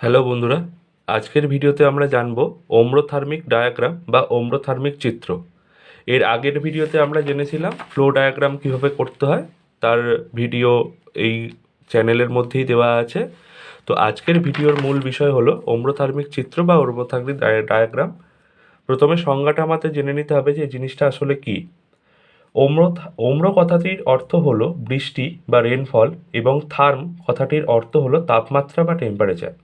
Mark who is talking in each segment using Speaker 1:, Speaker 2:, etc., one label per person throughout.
Speaker 1: Hello বন্ধুরা, আজকের ভিডিওতে আমরা জানব ওম্রোথার্মিক ডায়াগ্রাম বা ওম্রোথার্মিক চিত্র। এর আগের ভিডিওতে আমরা জেনেছিলাম ফ্লো ডায়াগ্রাম কীভাবে করতে হয়, তার ভিডিও এই চ্যানেলের মধ্যেই দেওয়া আছে। তো আজকের ভিডিওর মূল বিষয় হলো ওম্রোথার্মিক চিত্র বা ওম্রোথার্মিক ডায়াগ্রাম। প্রথমে সংজ্ঞাটা আমাদের জেনে নিতে হবে যে জিনিসটা আসলে কী। ওম্র ওম্র কথাটির অর্থ হলো বৃষ্টি বা রেনফল এবং থার্ম কথাটির অর্থ হলো তাপমাত্রা বা টেম্পারেচার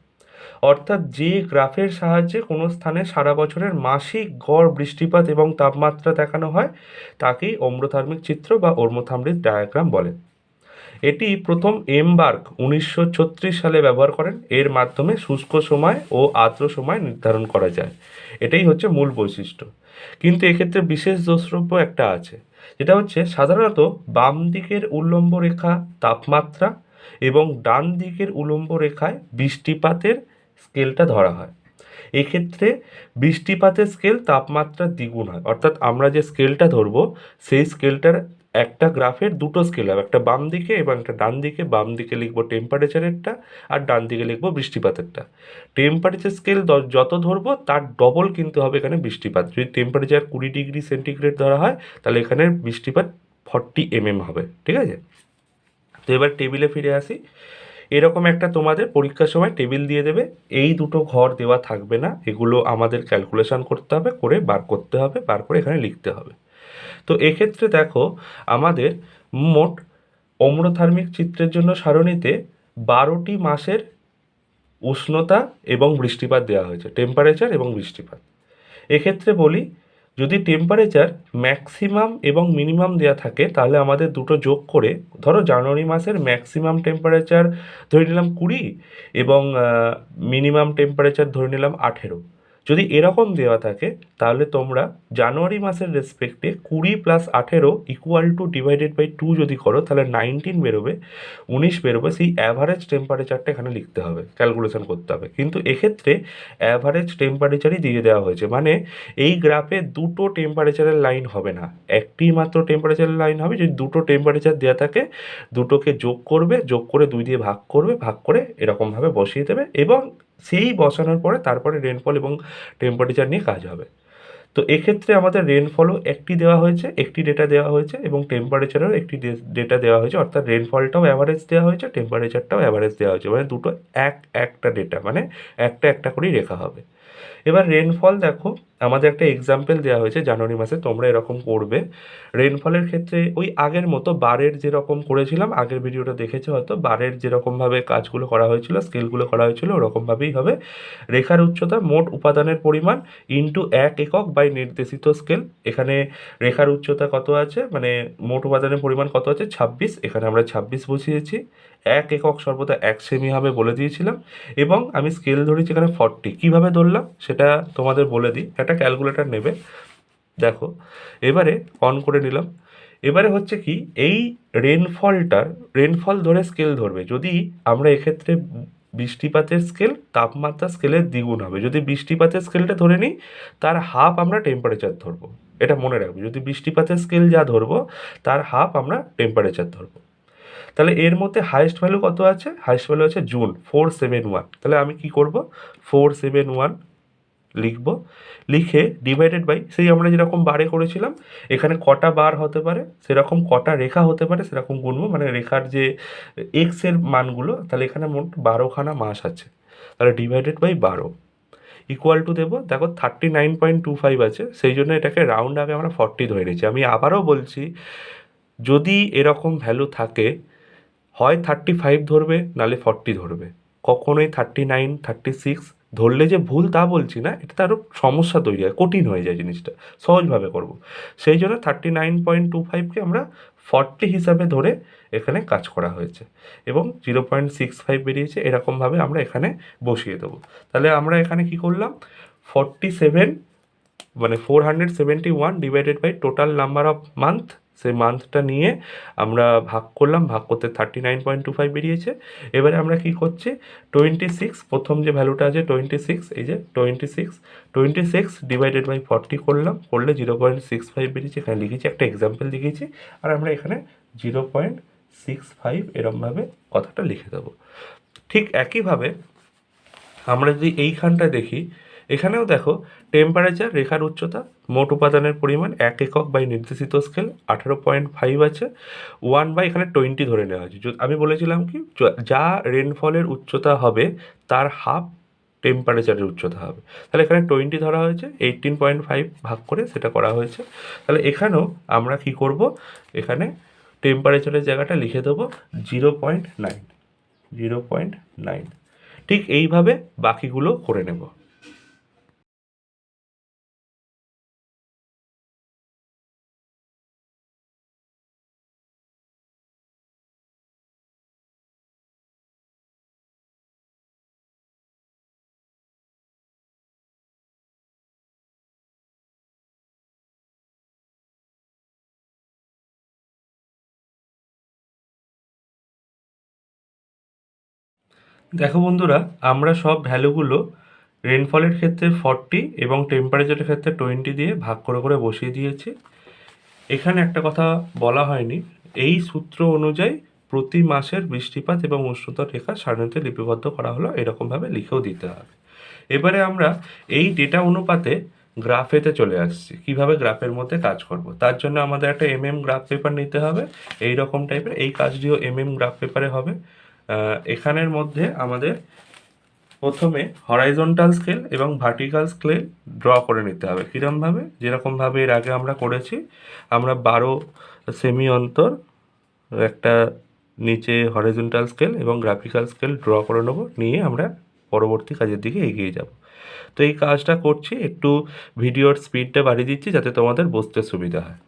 Speaker 1: অর্থাৎ যে গ্রাফের সাহায্যে কোনো স্থানে সারা বছরের মাসিক গড় বৃষ্টিপাত এবং তাপমাত্রা দেখানো হয়, তাকেই ওম্রথার্মিক চিত্র বা ওর্মোথার্মিক ডায়াগ্রাম বলে। এটি প্রথম এমবার্গ উনিশশো সালে ব্যবহার করেন। এর মাধ্যমে শুষ্ক সময় ও আর্দ্র সময় নির্ধারণ করা যায়। এটাই হচ্ছে মূল বৈশিষ্ট্য। কিন্তু এক্ষেত্রে বিশেষ দ্রষ্টব্য একটা আছে, যেটা হচ্ছে সাধারণত বাম দিকের উল্লম্ব রেখা তাপমাত্রা এবং ডান দিকের উল্লম্ব রেখায় বৃষ্টিপাতের স্কেলটা ধরা হয়। এক্ষেত্রে বৃষ্টিপাতের স্কেল তাপমাত্রার দ্বিগুণ হয়। অর্থাৎ আমরা যে স্কেলটা ধরবো, সেই স্কেলটার একটা গ্রাফের দুটো স্কেল হবে। একটা বাম দিকে এবং একটা ডান দিকে। বাম দিকে লিখব টেম্পারেচারেরটা আর ডান দিকে লিখব বৃষ্টিপাতেরটা। টেম্পারেচার স্কেল যত ধরবো, তার ডবল কিন্তু হবে এখানে বৃষ্টিপাত। যদি টেম্পারেচার কুড়ি ডিগ্রি সেন্টিগ্রেড ধরা হয়, তাহলে এখানে বৃষ্টিপাত ফর্টি এমএম হবে। ঠিক আছে? তো এবার টেবিলে ফিরে আসি। এরকম একটা তোমাদের পরীক্ষার সময় টেবিল দিয়ে দেবে। এই দুটো ঘর দেওয়া থাকবে না। এগুলো আমাদের ক্যালকুলেশন করতে হবে, করে বার করতে হবে, বার করে এখানে লিখতে হবে। তো এক্ষেত্রে দেখো, আমাদের মোট অম্রথার্মিক চিত্রের জন্য সারণীতে বারোটি মাসের উষ্ণতা এবং বৃষ্টিপাত দেওয়া হয়েছে। টেম্পারেচার এবং বৃষ্টিপাত। এক্ষেত্রে বলি যদি টেম্পারেচার ম্যাক্সিমাম এবং মিনিমাম দেওয়া থাকে, তাহলে আমাদের দুটো যোগ করে, ধরো জানুয়ারি মাসের ম্যাক্সিমাম টেম্পারেচার ধরে নিলাম কুড়ি এবং মিনিমাম টেম্পারেচার ধরে নিলাম আঠেরো। যদি এরকম দেওয়া থাকে, তাহলে তোমরা জানুয়ারি মাসের রেসপেক্টে কুড়ি প্লাস আঠেরো equal to divided by two যদি করো, তাহলে নাইনটিন বেরোবে, উনিশ বেরোবে, সেই অ্যাভারেজ টেম্পারেচারটা এখানে লিখতে হবে ক্যালকুলেশন করতে হবে। কিন্তু এক্ষেত্রে অ্যাভারেজ টেম্পারেচারই দিয়ে দেওয়া হয়েছে মানে এই গ্রাফে দুটো টেম্পারেচারের লাইন হবে না। একটি মাত্র টেম্পারেচারের লাইন হবে, যদি দুটো টেম্পারেচার দেওয়া থাকে, দুটোকে যোগ করবে, যোগ করে দুই দিয়ে ভাগ করবে, ভাগ করে এরকমভাবে বসিয়ে দেবে এবং সেই বসানোর পরে তারপরে রেনফল এবং টেম্পারেচার নিয়ে কাজ হবে। তো এক্ষেত্রে আমাদের রেনফলও একটি দেওয়া হয়েছে, একটি ডেটা দেওয়া হয়েছে এবং টেম্পারেচারও একটি ডেটা দেওয়া হয়েছে। অর্থাৎ রেনফলটাও অ্যাভারেজ দেওয়া হয়েছে টেম্পারেচারটাও অ্যাভারেজ দেওয়া হয়েছে। মানে দুটো এক, একটা ডেটা মানে একটা একটা করেই রেখা হবে। এবার রেনফল দেখো আমাদের একটা এক্সাম্পল দেওয়া হয়েছে জানুয়ারি মাসে, তোমরা এরকম করবে রেনফলের ক্ষেত্রে ওই আগের মতো বারের যেরকম করেছিলাম, আগের ভিডিওটা দেখেছ হয়তো, বারের যেরকমভাবে কাজগুলো করা হয়েছিল স্কেলগুলো করা হয়েছিল, ওরকমভাবেই হবে। রেখার উচ্চতা মোট উপাদানের পরিমাণ ইন্টু এক একক বাই নির্দেশিত স্কেল এখানে রেখার উচ্চতা কত আছে? মানে মোট উপাদানের পরিমাণ কত আছে? ছাব্বিশ। এখানে আমরা ছাব্বিশ বসিয়েছি এক একক সর্বদা এক সেমি হবে বলে দিয়েছিলাম। এবং আমি স্কেল ধরেছি এখানে ফর্টি কীভাবে ধরলাম? সেটা তোমাদের বলে দিই। একটা ক্যালকুলেটার নেবে। দেখো, এবারে অন করে নিলাম। এবারে হচ্ছে কি, এই রেনফলটার রেনফল ধরে স্কেল ধরবে। যদি আমরা এক্ষেত্রে বৃষ্টিপাতের স্কেল তাপমাত্রা স্কেলের দ্বিগুণ হবে। যদি বৃষ্টিপাতের স্কেলটা ধরে নিই, তার হাফ আমরা টেম্পারেচার ধরবো। এটা মনে রাখবে। যদি বৃষ্টিপাতের স্কেল যা ধরবো, তার হাফ আমরা টেম্পারেচার ধরবো। তাহলে এর মধ্যে হাইয়েস্ট ভ্যালু কত আছে? হাইয়েস্ট ভ্যালু আছে জুন ফোর সেভেন ওয়ান তাহলে আমি কি করব? ফোর সেভেন ওয়ান লিখব। লিখে ডিভাইডেড বাই সেই আমরা যেরকম বারে করেছিলাম, এখানে কটা বার হতে পারে, সেরকম কটা রেখা হতে পারে, সেরকম গুনবো। মানে রেখার যে এক্সের মানগুলো, তাহলে এখানে মোট বারোখানা মাস আছে। তাহলে ডিভাইডেড বাই বারো। ইকুয়াল টু দেবো, দেখো thirty nine point two five আছে, সেই জন্য এটাকে রাউন্ড আগে আমরা ফর্টি ধরে নিয়েছি। আমি আবারও বলছি, যদি এরকম ভ্যালু থাকে, হয় থার্টি ফাইভ ধরবে নালে ফর্টি ধরবে। কখনোই থার্টি নাইন থার্টি সিক্স ধরলে যে ভুল তা বলছি না, এটা আরও সমস্যা তৈরি হয়, কঠিন হয়ে যায় জিনিসটা, সহজভাবে করব। সেই জন্য থার্টি নাইন পয়েন্ট টু ফাইভকে আমরা ফর্টি হিসাবে ধরে এখানে কাজ করা হয়েছে এবং জিরো পয়েন্ট সিক্স ফাইভ বেরিয়েছে, এরকমভাবে আমরা এখানে বসিয়ে দেবো। তাহলে আমরা এখানে কি করলাম? ফর্টি সেভেন মানে four hundred seventy one divided by total number of month সেই মান্থটা নিয়ে আমরা ভাগ করলাম, ভাগ করতে thirty nine point two five বেরিয়েছে। এবারে আমরা কী করছি? টোয়েন্টি সিক্স প্রথম যে ভ্যালুটা আছে টোয়েন্টি সিক্স এই যে twenty six twenty six divided by forty করলাম, করলে জিরো পয়েন্ট সিক্স ফাইভ বেরিয়েছে। এখানে লিখেছি, একটা এক্সাম্পল লিখেছি, আর আমরা এখানে জিরো পয়েন্ট সিক্স ফাইভ এরমভাবে কথাটা লিখে দেবো। ঠিক একইভাবে আমরা যদি এইখানটা দেখি এখানেও দেখো টেম্পারেচার রেখার উচ্চতা, মোট উপাদানের পরিমাণ এক একক বাই নির্দেশিত স্কেল আঠারো পয়েন্ট ফাইভ আছে। ওয়ান বাই এখানে টোয়েন্টি ধরে নেওয়া হয়েছে আমি বলেছিলাম কি, যা রেনফলের উচ্চতা হবে, তার হাফ টেম্পারেচারের উচ্চতা হবে। তাহলে এখানে টোয়েন্টি ধরা হয়েছে এইটিন পয়েন্ট ফাইভ ভাগ করে সেটা করা হয়েছে। তাহলে এখানেও আমরা কি করব, এখানে টেম্পারেচারের জায়গাটা লিখে দেবো zero point nine zero point nine ঠিক এইভাবে বাকিগুলো করে নেব। দেখো বন্ধুরা, আমরা সব ভ্যালুগুলো রেনফলের ক্ষেত্রে ফর্টি এবং টেম্পারেচারের ক্ষেত্রে টোয়েন্টি দিয়ে ভাগ করে করে বসিয়ে দিয়েছি। এখানে একটা কথা বলা হয়নি। এই সূত্র অনুযায়ী প্রতি মাসের বৃষ্টিপাত এবং উষ্ণতার রেখা সারণীতে লিপিবদ্ধ করা হলো, এরকমভাবে লিখেও দিতে হবে। এবারে আমরা এই ডেটা অনুপাতে গ্রাফেতে চলে আসছি, কীভাবে গ্রাফের মধ্যে কাজ করব। তার জন্য আমাদের একটা এম এম গ্রাফ পেপার নিতে হবে। এই রকম টাইপের এই কাজটিও এম এম গ্রাফ পেপারে হবে। এখানের মধ্যে আমাদের প্রথমে হরাইজন্টাল স্কেল এবং ভার্টিক্যাল স্কেল ড্র করে নিতে হবে। কীরমভাবে? যেরকমভাবে এর আগে আমরা করেছি, আমরা বারো সেমি অন্তর একটা নিচে হরাইজন্টাল স্কেল এবং গ্রাফিক্যাল স্কেল ড্র করে নেব, নিয়ে আমরা পরবর্তী কাজের দিকে এগিয়ে যাব। তো এই কাজটা করছি, একটু ভিডিওর স্পিডটা বাড়িয়ে দিচ্ছি যাতে তোমাদের বুঝতে সুবিধা হয়।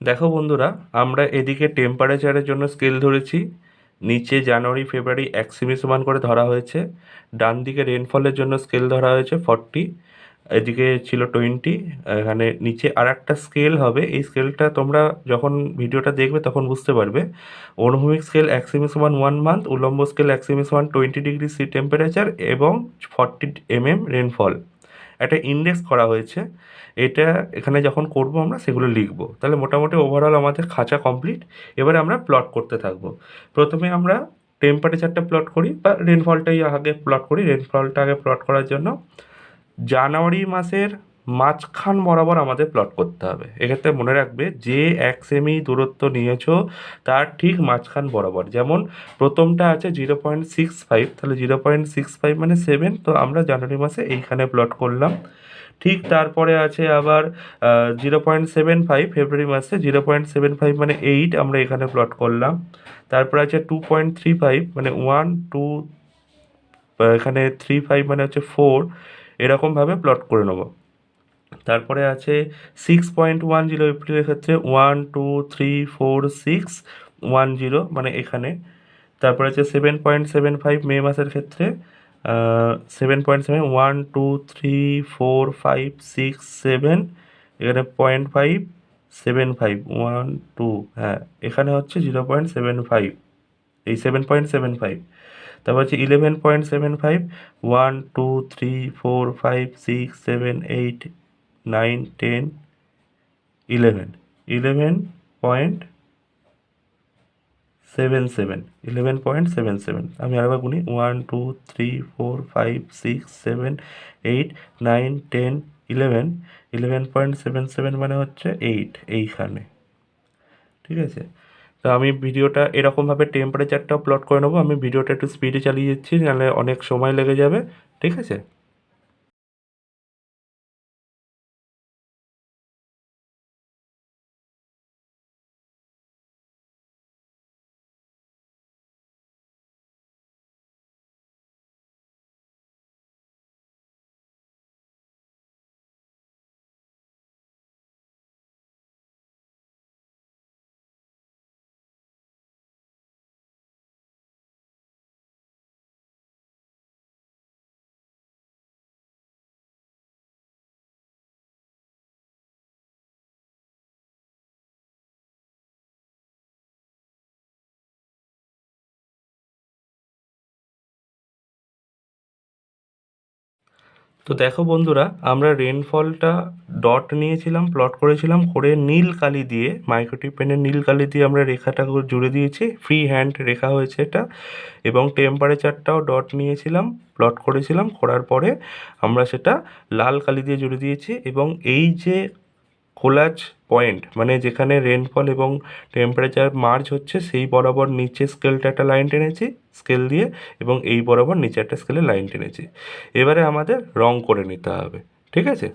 Speaker 1: দেখো বন্ধুরা, আমরা এদিকে টেম্পারেচারের জন্য স্কেল ধরেছি। নিচে জানুয়ারি ফেব্রুয়ারি এক সেমি সমান করে ধরা হয়েছে। ডান দিকে রেনফলের জন্য স্কেল ধরা হয়েছে ফর্টি এদিকে ছিল টোয়েন্টি এখানে নিচে আর একটা স্কেল হবে। এই স্কেলটা তোমরা যখন ভিডিওটা দেখবে তখন বুঝতে পারবে। অনুভূমিক স্কেল এক সেমি সমান ওয়ান মান্থ উলম্ব স্কেল এক সেমি সমান টোয়েন্টি ডিগ্রি সি টেম্পারেচার এবং ফর্টি এমএম রেনফল একটা ইন্ডেক্স করা হয়েছে। এটা এখানে যখন করব আমরা, সেগুলো লিখব। তাহলে মোটামুটি ওভারঅল আমাদের খাঁচা কমপ্লিট এবারে আমরা প্লট করতে থাকব। প্রথমে আমরা টেম্পারেচারটা প্লট করি বা রেনফলটাই আগে প্লট করি। রেনফলটা আগে প্লট করার জন্য জানুয়ারি মাসের মাঝখান বরাবর আমাদের প্লট করতে হবে। এক্ষেত্রে মনে রাখবে যে এক সেমি দূরত্ব নিয়েছ, তার ঠিক মাঝখান বরাবর। যেমন প্রথমটা আছে জিরো পয়েন্ট সিক্স ফাইভ তাহলে জিরো পয়েন্ট সিক্স ফাইভ মানে সেভেন তো আমরা জানুয়ারি মাসে এইখানে প্লট করলাম। ঠিক তারপরে আছে আবার zero point seven five February মাসে জিরো পয়েন্ট সেভেন ফাইভ মানে এইট আমরা এখানে প্লট করলাম। তারপরে আছে টু পয়েন্ট থ্রি ফাইভ মানে ওয়ান টু এখানে থ্রি ফাইভ মানে হচ্ছে ফোর এরকমভাবে প্লট করে নেব। তারপরে আছে সিক্স পয়েন্ট ওয়ান জিরো এপ্রিলের ক্ষেত্রে one two three four six one zero মানে এখানে। তারপরে আছে seven point seven five May মাসের ক্ষেত্রে seven point seven one two three four five six seven এখানে point five seven five one two হ্যাঁ এখানে হচ্ছে জিরো পয়েন্ট সেভেন ফাইভ এই সেভেন পয়েন্ট সেভেন ফাইভ তারপর হচ্ছে eleven point seven five one two three four five six seven eight nine, ten, eleven. Eleven point seven seven. Eleven point seven seven. আমি আরেকবার গুনি। One, two, three, four, five, six, seven, eight, nine, ten, eleven. Eleven point seven seven মানে হচ্ছে eight এইখানে। ঠিক আছে? তো আমি ভিডিওটা এরকমভাবে টেম্পারেচারটাও প্লট করে নেব। আমি ভিডিওটা একটু স্পিডে চালিয়ে যাচ্ছি নাহলে অনেক সময় লেগে যাবে। ঠিক আছে? তো দেখো বন্ধুরা, আমরা রেনফলটা ডট নিয়েছিলাম প্লট করেছিলাম, করে নীল কালি দিয়ে মাইক্রোটিপ পেনের নীল কালি দিয়ে আমরা রেখাটা জুড়ে দিয়েছি ফ্রি হ্যান্ড রেখা হয়েছে এটা, এবং টেম্পারেচারটাও ডট নিয়েছিলাম প্লট করেছিলাম, করার পরে আমরা সেটা লাল কালি দিয়ে জুড়ে দিয়েছি, এবং এই যে কোলাজ পয়েন্ট মানে যেখানে রেনফল এবং টেম্পারেচার মার্চ হচ্ছে, সেই বরাবর নিচে স্কেলটা একটা লাইন টেনেছি স্কেল দিয়ে, এবং এই বরাবর নিচে একটা স্কেলে লাইন টেনেছি। এবারে আমাদের রং করে নিতে হবে, ঠিক আছে?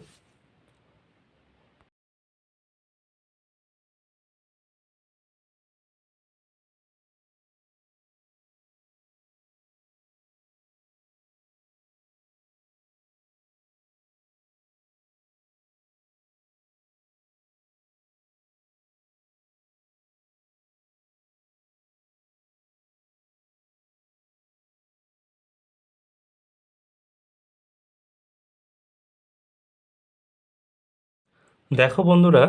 Speaker 1: দেখো বন্ধুরা,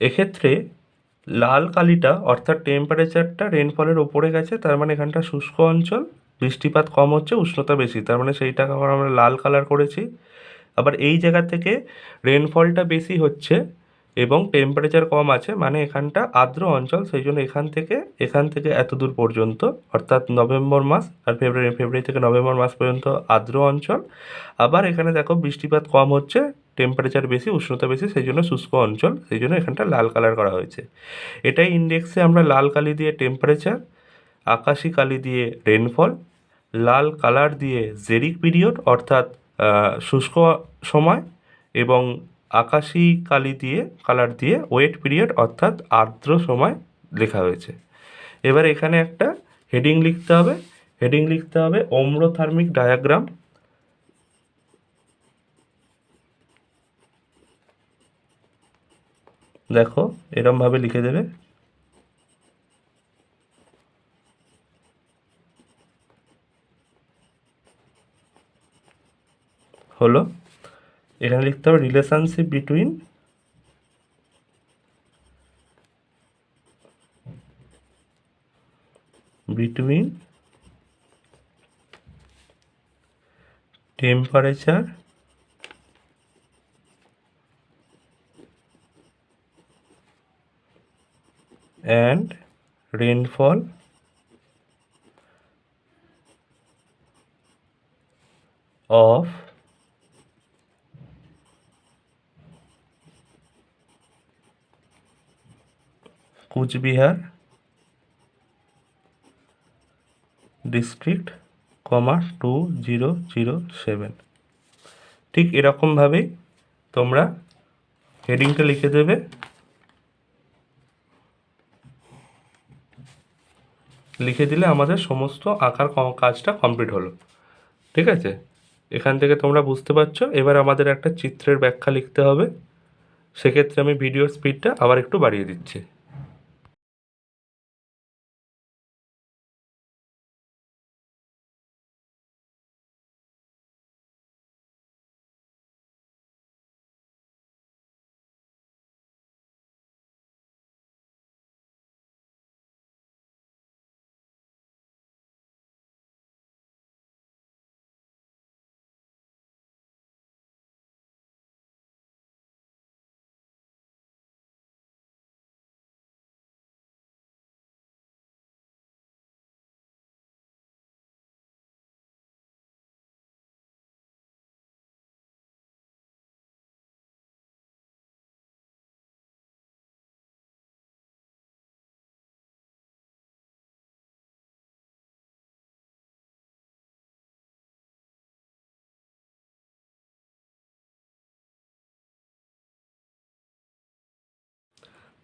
Speaker 1: এক্ষেত্রে লাল কালিটা অর্থাৎ টেম্পারেচারটা রেনফলের ওপরে গেছে, তার মানে এখানটা শুষ্ক অঞ্চল, বৃষ্টিপাত কম হচ্ছে, উষ্ণতা বেশি, তার মানে সেইটা আমরা লাল কালার করেছি। আবার এই জায়গা থেকে রেনফলটা বেশি হচ্ছে এবং টেম্পারেচার কম আছে মানে এখানটা আর্দ্র অঞ্চল সেই জন্য এখান থেকে এখান থেকে এত দূর পর্যন্ত, অর্থাৎ নভেম্বর মাস আর ফেব্রুয়ারি ফেব্রুয়ারি থেকে নভেম্বর মাস পর্যন্ত আর্দ্র অঞ্চল। আবার এখানে দেখো বৃষ্টিপাত কম হচ্ছে টেম্পারেচার বেশি, উষ্ণতা বেশি সেই জন্য শুষ্ক অঞ্চল সেই জন্য এখানটা লাল কালার করা হয়েছে। এটাই ইন্ডেক্সে আমরা লাল কালি দিয়ে টেম্পারেচার আকাশি কালি দিয়ে রেনফল লাল কালার দিয়ে জেরিক পিরিয়ড অর্থাৎ শুষ্ক সময় এবং আকাশি কালি দিয়ে কালার দিয়ে ওয়েট পিরিয়ড অর্থাৎ আর্দ্র সময় লেখা হয়েছে। এবার এখানে একটা হেডিং লিখতে হবে। হেডিং লিখতে হবে অম্রথার্মিক ডায়াগ্রাম দেখো এরমভাবে লিখে দেবে। হলো। এখানে লিখতে হবে relationship between between temperature and rainfall of Cooch Behar district comma two zero zero seven ঠিক এরকমভাবেই তোমরা হেডিংটা লিখে দেবে। লিখে দিলে আমাদের সমস্ত আঁকার কাজটা কমপ্লিট হলো। ঠিক আছে? এখান থেকে তোমরা বুঝতে পারছ। এবার আমাদের একটা চিত্রের ব্যাখ্যা লিখতে হবে। সেক্ষেত্রে আমি ভিডিওর স্পিডটা আবার একটু বাড়িয়ে দিচ্ছি।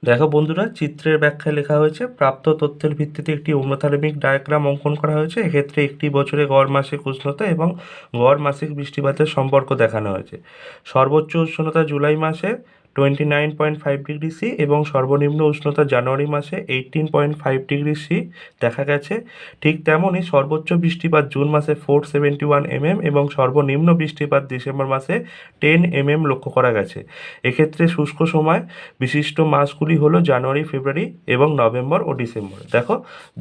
Speaker 1: দেখো বন্ধুরা, চিত্রের ব্যাখ্যায় লেখা হয়েছে, প্রাপ্ত তথ্যের ভিত্তিতে একটি অম্লথার্মিক ডায়াগ্রাম অঙ্কন করা হয়েছে। এক্ষেত্রে একটি বছরে গড় মাসিক উষ্ণতা এবং গড় মাসিক বৃষ্টিপাতের সম্পর্ক দেখানো হয়েছে। সর্বোচ্চ উষ্ণতা জুলাই মাসে twenty nine point five degree C এবং সর্বনিম্ন উষ্ণতা জানুয়ারি মাসে eighteen point five degree C দেখা গেছে। ঠিক তেমনই সর্বোচ্চ বৃষ্টিপাত জুন মাসে ফোর সেভেন্টি ওয়ান এমএম এবং সর্বনিম্ন বৃষ্টিপাত ডিসেম্বর মাসে টেন এমএম লক্ষ্য করা গেছে। এক্ষেত্রে শুষ্ক সময় বিশিষ্ট মাসগুলি হলো জানুয়ারি, ফেব্রুয়ারি এবং নভেম্বর ও ডিসেম্বর। দেখো,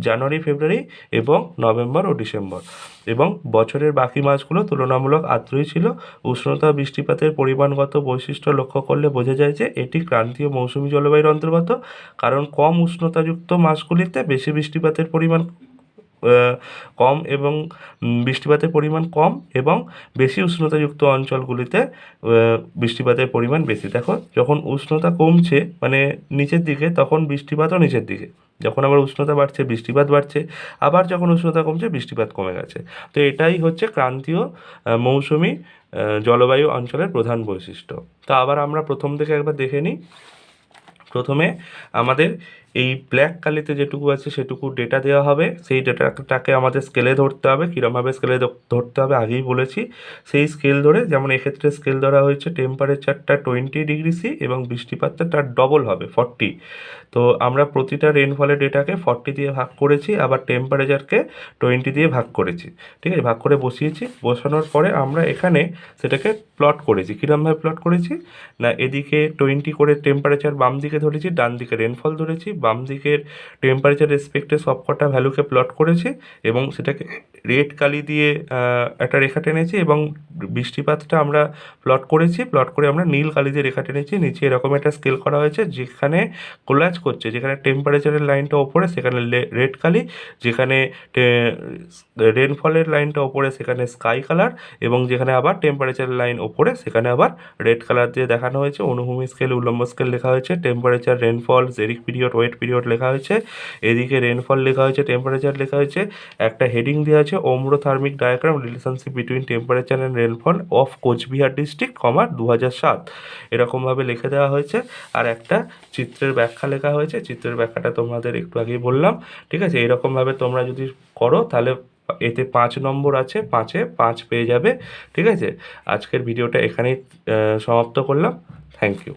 Speaker 1: জানুয়ারি, ফেব্রুয়ারি এবং নভেম্বর ও ডিসেম্বর। এবং বছরের বাকি মাসগুলো তুলনামূলক আর্দ্রই ছিল। উষ্ণতা, বৃষ্টিপাতের পরিমাণগত বৈশিষ্ট্য লক্ষ্য করলে বোঝা যায় যে এটি ক্রান্তীয় মৌসুমি জলবায়ুর অন্তর্গত, কারণ কম উষ্ণতাযুক্ত মাসগুলিতে বেশি বৃষ্টিপাতের পরিমাণ কম এবং বৃষ্টিপাতের পরিমাণ কম এবং বেশি উষ্ণতাযুক্ত অঞ্চলগুলিতে বৃষ্টিপাতের পরিমাণ বেশি। দেখো, যখন উষ্ণতা কমছে মানে নিচের দিকে, তখন বৃষ্টিপাতও নিচের দিকে। যখন আবার উষ্ণতা বাড়ছে, বৃষ্টিপাত বাড়ছে, আবার যখন উষ্ণতা কমছে, বৃষ্টিপাত কমে গেছে। তো এটাই হচ্ছে ক্রান্তীয় মৌসুমি জলবায়ু অঞ্চলের প্রধান বৈশিষ্ট্য। তো আবার আমরা প্রথম থেকে একবার দেখে নিই। প্রথমে আমাদের এই ব্ল্যাক কালিতে যেটুকু আছে সেটুকু ডেটা দেওয়া হবে। সেই ডেটাটাকে আমাদের স্কেলে ধরতে হবে। কীরমভাবে স্কেলে ধরতে হবে আগেই বলেছি। সেই স্কেল ধরে যেমন এক্ষেত্রে স্কেল ধরা হয়েছে টেম্পারেচারটা টোয়েন্টি ডিগ্রি সি এবং বৃষ্টিপাতটা তার ডবল হবে ফর্টি তো আমরা প্রতিটা রেনফলের ডেটাকে ফর্টি দিয়ে ভাগ করেছি, আবার টেম্পারেচারকে টোয়েন্টি দিয়ে ভাগ করেছি। ঠিক আছে? ভাগ করে বসিয়েছি। বসানোর পরে আমরা এখানে সেটাকে প্লট করেছি। কীরমভাবে প্লট করেছি? না, এদিকে টোয়েন্টি করে টেম্পারেচার বাম দিকে ধরেছি, ডান দিকে রেনফল ধরেছি বাম দিকের টেম্পারেচার রেসপেক্টে সবকটা ভ্যালুকে প্লট করেছি এবং সেটাকে রেড কালি দিয়ে একটা রেখা টেনেছি এবং বৃষ্টিপাতটা আমরা প্লট করেছি। প্লট করে আমরা নীল কালি দিয়ে রেখা টেনেছি। নিচে এরকম একটা স্কেল করা হয়েছে যেখানে কোলাজ করছে, যেখানে টেম্পারেচারের লাইনটা ওপরে, সেখানে রেড কালি, যেখানে রেনফলের লাইনটা ওপরে, সেখানে স্কাই কালার এবং যেখানে আবার টেম্পারেচার লাইন ওপরে, সেখানে আবার রেড কালার দিয়ে দেখানো হয়েছে। অনুভূমি স্কেল উল্লম্ব স্কেল লেখা হয়েছে। Temperature rainfall xeric period wet period লেখা হয়েছে, এদিকে রেনফল লেখা হয়েছে টেম্পারেচার লেখা হয়েছে, একটা হেডিং দেওয়া আছে ombrothermic diagram relationship between temperature and rainfall of Cooch Behar district comma দু হাজার সাত। এরকমভাবে লিখে দেওয়া হয়েছে, আর একটা চিত্রের ব্যাখ্যা লেখা হয়েছে, চিত্রের ব্যাখ্যাটা তোমাদের একটু আগেই বললাম, ঠিক আছে? এরকমভাবে তোমরা যদি করো, তাহলে এতে পাঁচ নম্বর আছে, পাঁচে পাঁচ পেয়ে যাবে, ঠিক আছে? আজকের ভিডিওটা এখানেই সমাপ্ত করলাম থ্যাংক ইউ